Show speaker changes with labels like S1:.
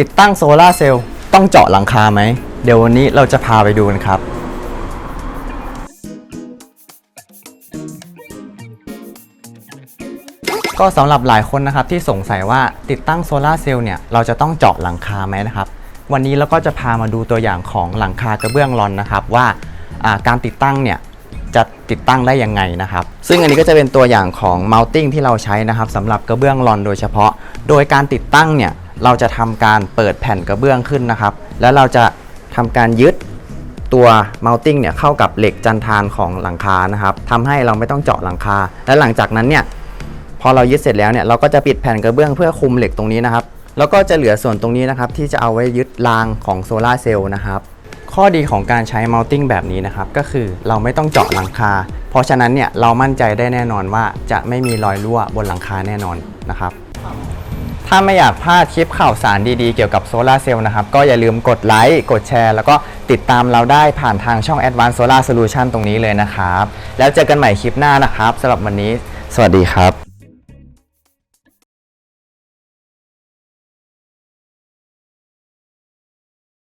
S1: ติดตั้งโซลาเซลล์ต้องเจาะหลังคาไหม เดี๋ยววันนี้เราจะพาไปดูกันครับ ก็สำหรับหลายคนนะครับที่สงสัยว่าติดตั้งโซลาเซลล์เนี่ยเราจะต้องเจาะหลังคาไหมนะครับ วันนี้เราก็จะพามาดูตัวอย่างของหลังคากระเบื้องรอนนะครับว่าอ่าการติดตั้งเนี่ยจะติดตั้งได้ยังไงนะครับ ซึ่งอันนี้ก็จะเป็นตัวอย่างของ mounting ที่เราใช้นะครับสำหรับกระเบื้องรอนโดยเฉพาะ โดยการติดตั้งเนี่ย เราจะทำการเปิดแผ่นกระเบื้องขึ้นนะครับ แล้วเราจะทำการยึดตัว mounting เนี่ยเข้ากับเหล็กจันทานของหลังคานะครับทำให้เราไม่ต้องเจาะหลังคา และหลังจากนั้นเนี่ยพอเรายึดเสร็จแล้วเนี่ยเราก็จะปิดแผ่นกระเบื้องเพื่อคุมเหล็กตรงนี้นะครับแล้วก็จะเหลือส่วนตรงนี้นะครับที่จะเอาไว้ยึดรางของโซลาร์เซลล์นะครับข้อดีของการใช้ mounting แบบนี้นะครับก็คือเราไม่ต้องเจาะหลังคา เพราะฉะนั้นเนี่ยเรามั่นใจได้แน่นอนว่าจะไม่มีรอยรั่วบนหลังคาแน่นอนนะครับ ถ้าไม่อยากพลาดคลิปข่าวสารดีๆ เกี่ยวกับโซลาร์เซลล์นะครับ ก็อย่าลืมกดไลค์กดแชร์ แล้วก็ติดตามเราได้ผ่านทางช่อง Advanced Solar Solution ตรงนี้เลยนะครับ แล้วเจอกันใหม่คลิปหน้านะครับสำหรับวันนี้ สวัสดีครับ